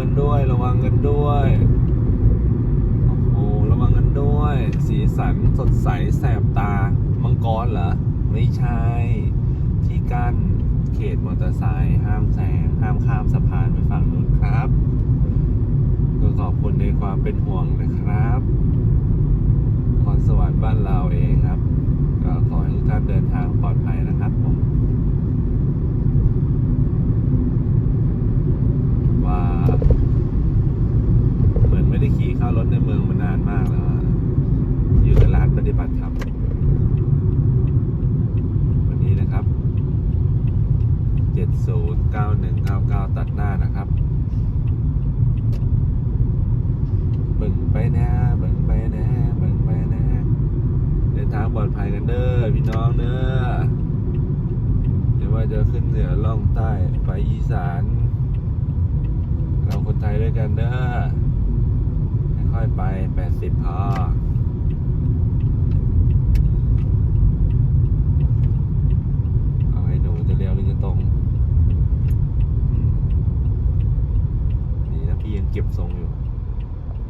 กันด้วย ระวังกันด้วย โอ้โห ระวังกันด้วย สีสันสดใสแสบตา มังกรเหรอ ไม่ใช่ ที่กั้นเขตมอเตอร์ไซค์ห้ามแซงห้ามข้ามสะพานไปฝั่งนู้นครับก็ขอบคุณในความเป็นห่วงนะครับ 09199 ตัดหน้านะครับเบิ่งไปน่เบิ่งไปน่เบิ่งไปน่เดินทางปลอดภัยกันเด้อพี่น้องเด้อไม่ว่าจะขึ้นเหนือล่องใต้ไปอีสาน เราคนไทยด้วยกันเด้อค่อยๆไป 80พอ เก็บทรงอยู่